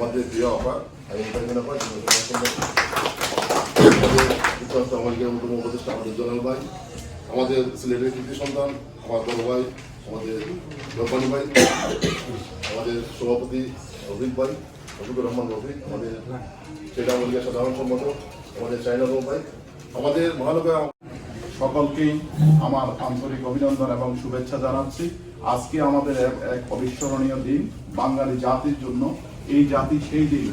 আমাদের প্রিয় অফার আমি অফার যুক্তরাষ্ট্র আমাদের অন্যতম ভাই, আমাদের সিলেটের কৃতি সন্তান, আমার বড় আমাদের রব্বানি ভাই, আমাদের সভাপতি রফিক ভাই, রফিকুর রহমান রফিক, আমাদের সেটা আমাদের সাধারণ সম্পাদক, আমাদের চাইনা ভাই, আমাদের মহানগর সকলকেই আমার আন্তরিক অভিনন্দন এবং শুভেচ্ছা জানাচ্ছি। আজকে আমাদের এক অবিস্মরণীয় দিন বাঙালি জাতির জন্য। এই জাতি সেই দিন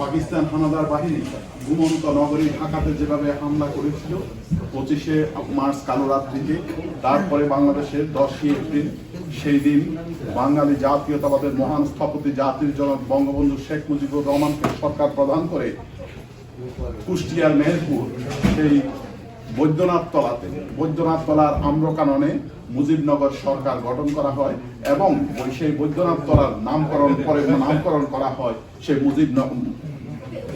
পাকিস্তান হানাদার বাহিনী ঘুমন্ত নগরী ঢাকাতে যেভাবে হামলা করেছিল, পঁচিশে মার্চ কালো রাত্রিতে, তারপরে বাংলাদেশের দশই এপ্রিল সেই দিন বাঙালি জাতীয়তাবাদের মহান স্থপতি জাতির জনক বঙ্গবন্ধু শেখ মুজিবুর রহমানকে সরকার প্রদান করে কুষ্টিয়ার মেহেরপুর, সেই বৈদ্যনাথ তলাতে, বৈদ্যনাথ তলার আম্রকাননে মুজিবনগর সরকার গঠন করা হয় এবং ওই সেই বৈদ্যনাথ তলার নামকরণ করে নামকরণ করা হয় সেই মুজিব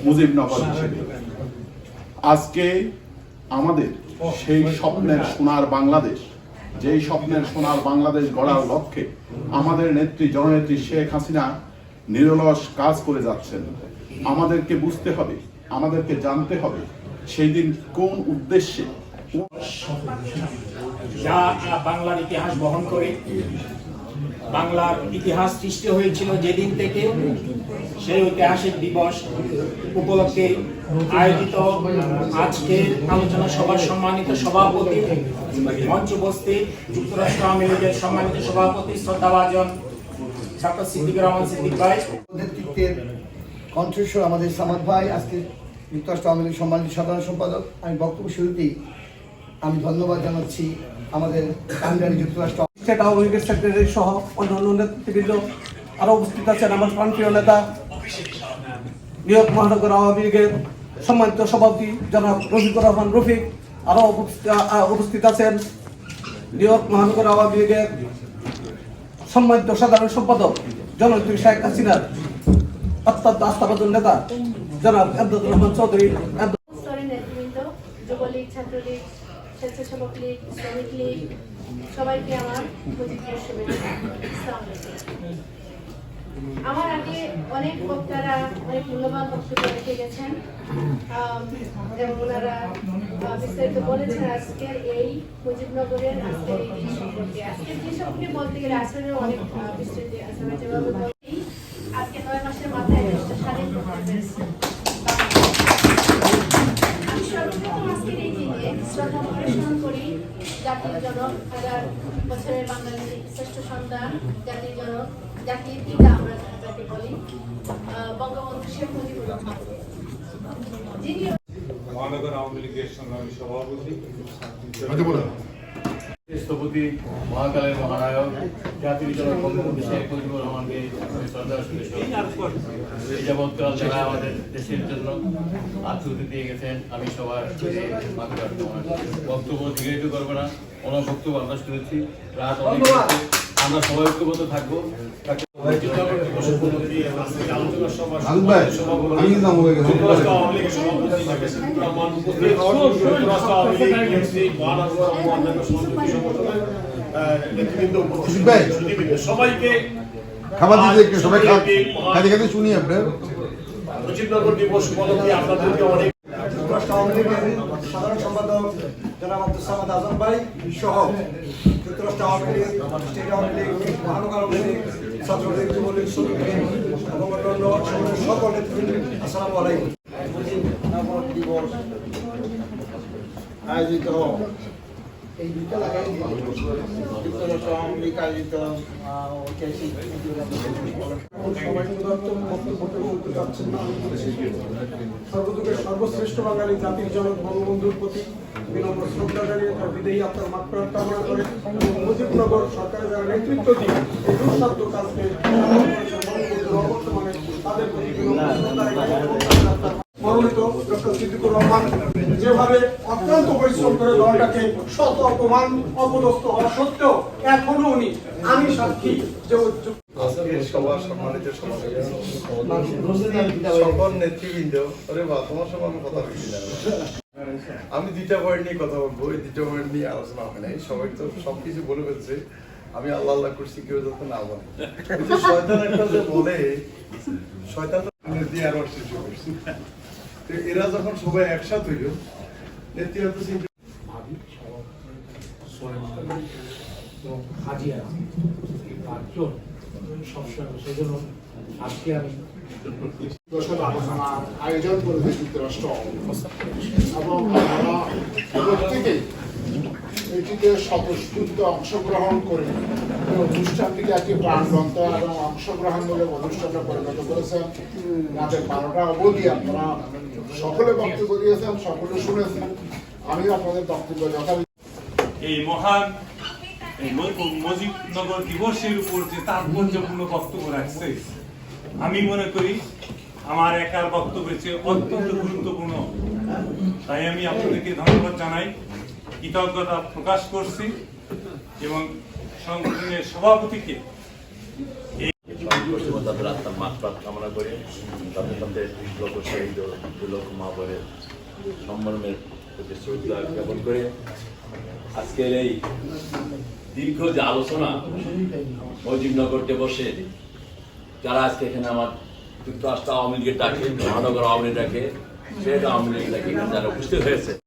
মুজিবনগর হিসেবে। আজকে আমাদের সেই স্বপ্নের সোনার বাংলাদেশ, যেই স্বপ্নের সোনার বাংলাদেশ গড়ার লক্ষ্যে আমাদের নেত্রী, জননেত্রী শেখ হাসিনা নিরলস কাজ করে যাচ্ছেন। আমাদেরকে বুঝতে হবে, আমাদেরকে জানতে হবে, সেই দিন কোন উদ্দেশ্যে যা বাংলার ইতিহাস বহন করে, বাংলার ইতিহাস সৃষ্টি হয়েছিল যেদিন থেকে সেই ঐতিহাসিক দিবস উপলক্ষে আয়োজিত আজকের আলোচনা সভার সম্মানিত সভাপতি মঞ্চ উপস্থিত, যুক্তরাষ্ট্র আওয়ামী লীগের সম্মানিত সভাপতি শ্রদ্ধাভাজন ছাত্র সিদ্দিকুর রহমান সিদ্দিক ভাই। নেতৃত্বের কণ্ঠস্বর আমাদের সামাদ ভাই, আজকে যুক্তরাষ্ট্র আওয়ামী লীগ সম্মানিত সাধারণ সম্পাদক। আমি বক্তব্য শুরুতেই আমি ধন্যবাদ জানাচ্ছি আমাদের কান্ডারি যুক্তরাষ্ট্র স্টেট লীগের সেক্রেটারি সহ অন্যান্য নেতৃবৃন্দ। আরও উপস্থিত আছেন আমার প্রাণপ্রিয় নেতা ইয়র্ক মহানগর আওয়ামী লীগের সম্মানিত সভাপতি জনাব রফিকুর রহমান রফিক। আরও উপস্থিত আছেন ইয়র্ক মহানগর আওয়ামী লীগের সম্মানিত সাধারণ সম্পাদক জননেত্রী শেখ হাসিনার অত্যন্ত আস্থাভাজন নেতা জনাব আব্দুল রহমান চৌধুরী আব্দুল স্তরের নেতৃবৃন্দ যুবলীগ ছাত্রলীগ স্বেচ্ছাসেবক লীগ শ্রমিক লীগ, সবাইকে আমার আমার আগে অনেক বক্তারা অনেক মূল্যবান বক্তব্য রেখে গেছেন। এবং ওনারা বিস্তারিত বলেছেন আজকের এই মুজিবনগরের আজকের এই দিন সম্পর্কে। আজকের দিন সম্পর্কে বলতে গেলে আসলে অনেক বিস্তৃতি আছে। যেভাবে আজকে নয় মাসের মাথায় দেশটা আমি সর্বপ্রথম আজকের এই দিনে শ্রদ্ধা ভরে স্মরণ করি জাতির জনক হাজার বছরের বাঙালির শ্রেষ্ঠ সন্তান জাতির জনক জাতির পিতা আমরা যাকে বলি বঙ্গবন্ধু শেখ মুজিবুর রহমান মহানগর আওয়ামী লীগের সভাপতি। আচ্ছা স্থপতি মহাকালের মহানায়ক, জাতির জনক বঙ্গবন্ধু শেখ মুজিবুর রহমানকে শ্রদ্ধা এই যাবৎকাল আমাদের দেশের জন্য আত্মতি দিয়ে গেছেন, আমি সবার বক্তব্য দীর্ঘায়িত করব না ওনার বক্তব্য আমরা শুনেছি রাত অনেক আমরা সবাই ঐক্যবদ্ধ থাকব। হয়ে সবাইকে খাবার দিতে সবাই খাতে খাতে শুনি আপনার মুজিবনগর দিবস উপলক্ষে আপনাদেরকে অনেক যুক্তরাষ্ট্র আওয়ামী লীগের সাধারণ সম্পাদক জনাব আব্দুল সামাদ আজম ভাই সহ যুক্তরাষ্ট্র Awami League state Awami League মহানগর আওয়ামী লীগ ছাত্রলীগ যুবলীগ শ্রমিক লীগ এবং অন্যান্য সংগঠনের সকল নেতৃবৃন্দ আসসালামু আলাইকুম মুজিবনগর দিবস আয়োজিত এই দুইটা লাগাই যুক্তরাষ্ট্র আওয়ামী লীগ আয়োজিত আহ, ঐতিহাসিক সর্বশ্রেষ্ঠ বাঙালি জাতির জনক বঙ্গবন্ধুর প্রতি বিনম্র শ্রদ্ধা জানিয়ে তার কামনা করে মুজিবনগর সরকারের যারা নেতৃত্ব দিয়ে এই দুঃসাধ্য কাজকে যেভাবে অত্যন্ত পরিশ্রম করে দলটাকে শত অপমান, অপদস্থ হওয়া সত্ত্বেও এখনও উনি আমি সাক্ষী যে আমি দুইটা পয়েন্ট নিয়ে কথা বলব, এই দুইটা পয়েন্ট নিয়ে আলোচনা হবে নাই সবাই তো সবকিছু বলে ফেলছে। আমি আল্লাহ আল্লাহ করছি, কেউ যাতে না বলে। বলে এরা যখন সবাই একসাথ হইল এবং পাঁচজন আমি আয়োজন করেছে যুক্তরাষ্ট্র এবং আমরা প্রত্যেকেই স্বতঃস্ফূর্ত অংশগ্রহণ করে অনুষ্ঠানটিকে একটি প্রাণবন্ত এবং অংশগ্রহণমূলক অনুষ্ঠানে পরিণত করেছেন রাতের বারোটা অবধি আপনারা সকলে বক্তব্য দিয়েছেন সকলে শুনেছেন আমিও আপনাদের বক্তব্য যথারীতি এই মহান মুজিবনগর দিবসের উপর যে তাৎপর্যপূর্ণ বক্তব্য রাখছে, আমি মনে করি আমার একার বক্তব্যের চেয়ে অত্যন্ত গুরুত্বপূর্ণ। তাই আমি আপনাদেরকে ধন্যবাদ জানাই, কৃতজ্ঞতা প্রকাশ করছি এবং সংগঠনের সভাপতিকে তাদের আত্মার কামনা করে তাদের সাথে সম্মানের প্রতি শ্রদ্ধা জ্ঞাপন করে আজকের এই দীর্ঘ যে আলোচনা মজিবনগরকে বসে, যারা আজকে এখানে আমার যুক্তরাষ্ট্র আওয়ামী লীগের ডাকে, মহানগর আওয়ামী লীগ ডাকে সেটা আওয়ামী লীগ ডাকে যারা উপস্থিত হয়েছে।